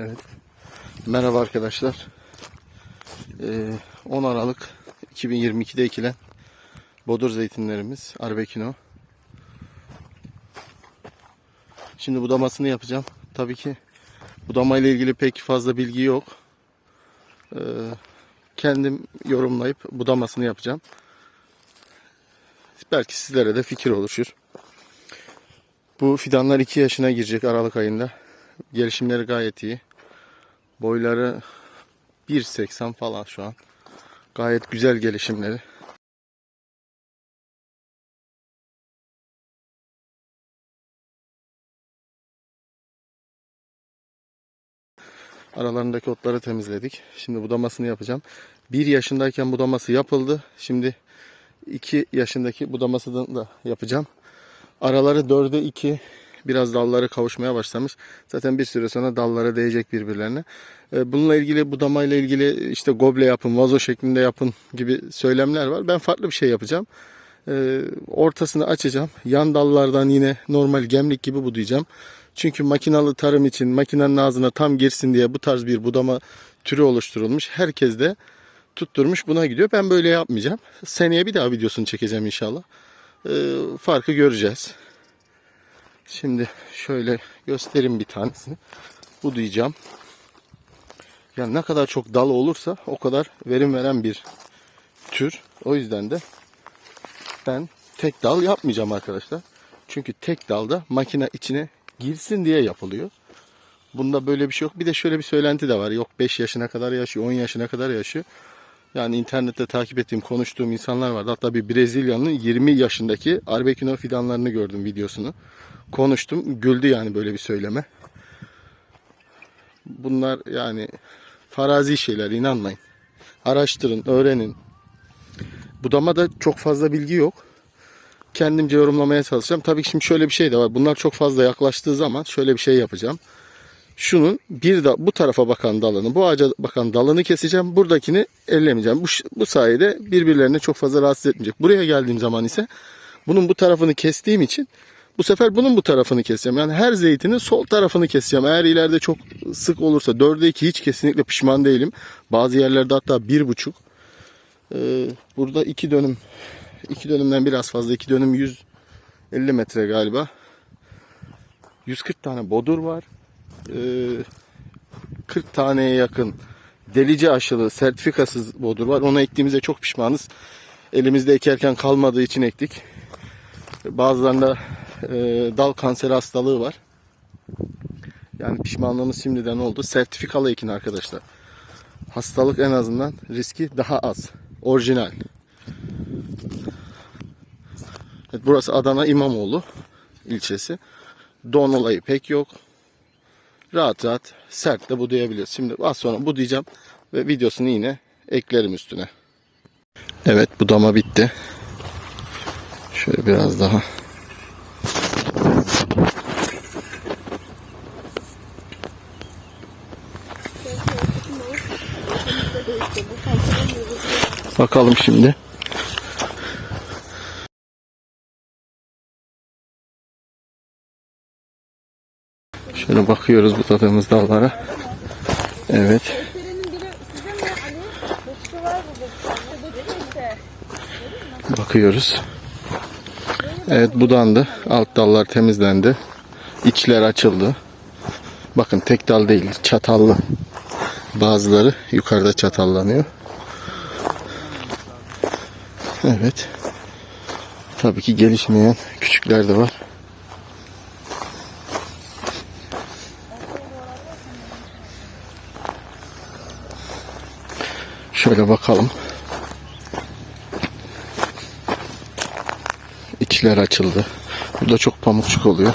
Evet. Merhaba arkadaşlar. Ee, 10 Aralık 2022'de ekilen bodur zeytinlerimiz Arbekino. Şimdi budamasını yapacağım. Tabii ki budama ile ilgili pek fazla bilgi yok. Ee, kendim yorumlayıp budamasını yapacağım. Belki sizlere de fikir oluşur. Bu fidanlar 2 yaşına girecek Aralık ayında. Gelişimleri gayet iyi. Boyları 1.80 falan şu an. Gayet güzel gelişimleri. Aralarındaki otları temizledik. Şimdi budamasını yapacağım. 1 yaşındayken budaması yapıldı. Şimdi 2 yaşındaki budamasını da yapacağım. Araları 4'e 2 biraz dalları kavuşmaya başlamış. Zaten bir süre sonra dallara değecek birbirlerine. Ee, Bununla ilgili budamayla ilgili işte goble yapın, vazo şeklinde yapın gibi söylemler var. Ben farklı bir şey yapacağım. Ee, Ortasını açacağım. Yan dallardan yine normal gemlik gibi budayacağım. Çünkü makinalı tarım için makinenin ağzına tam girsin diye bu tarz bir budama türü oluşturulmuş. Herkes de tutturmuş buna gidiyor. Ben böyle yapmayacağım. Seneye bir daha videosunu çekeceğim inşallah. Ee, farkı göreceğiz. Şimdi şöyle göstereyim bir tanesini. Bu diyeceğim. Yani ne kadar çok dal olursa o kadar verim veren bir tür. O yüzden de ben tek dal yapmayacağım arkadaşlar. Çünkü tek dalda makine içine girsin diye yapılıyor. Bunda böyle bir şey yok. Bir de şöyle bir söylenti de var. Yok 5 yaşına kadar yaşıyor, 10 yaşına kadar yaşıyor. Yani internette takip ettiğim, konuştuğum insanlar vardı. Hatta bir Brezilyalı'nın 20 yaşındaki Arbequino fidanlarını gördüm videosunu. Konuştum. Güldü yani böyle bir söyleme. Bunlar yani farazi şeyler inanmayın. Araştırın, öğrenin. Budamada çok fazla bilgi yok. Kendimce yorumlamaya çalışacağım. Tabii ki şimdi şöyle bir şey de var. Bunlar çok fazla yaklaştığı zaman şöyle bir şey yapacağım. Şunun bir de bu tarafa bakan dalını, bu ağaca bakan dalını keseceğim. Buradakini ellemeyeceğim. Bu, bu sayede birbirlerine çok fazla rahatsız etmeyecek. Buraya geldiğim zaman ise bunun bu tarafını kestiğim için bu sefer bunun bu tarafını keseceğim. Yani her zeytinin sol tarafını keseceğim. Eğer ileride çok sık olursa dörde iki hiç kesinlikle pişman değilim. Bazı yerlerde hatta bir buçuk. Ee, burada iki dönüm iki dönümden biraz fazla. iki dönüm 150 metre galiba. 140 tane bodur var. Ee, 40 taneye yakın delici aşılı sertifikasız bodur var. Onu ektiğimize çok pişmanız. Elimizde ekerken kalmadığı için ektik. Bazılarında e, dal kanseri hastalığı var. Yani pişmanlığımız şimdiden oldu. Sertifikalı ekin arkadaşlar. Hastalık en azından riski daha az. Orijinal. Evet, burası Adana İmamoğlu ilçesi. Don olayı pek yok. Rahat rahat sert de budayabiliriz. Şimdi az sonra budayacağım ve videosunu yine eklerim üstüne. Evet budama bitti. Şöyle biraz daha. Bakalım şimdi. Şöyle bakıyoruz budadığımız dallara. Evet. Bakıyoruz. Evet budandı. Alt dallar temizlendi. İçler açıldı. Bakın tek dal değil çatallı. Bazıları yukarıda çatallanıyor. Evet. Tabii ki gelişmeyen küçükler de var. Şöyle bakalım. İçler açıldı. Burada çok pamukçuk oluyor.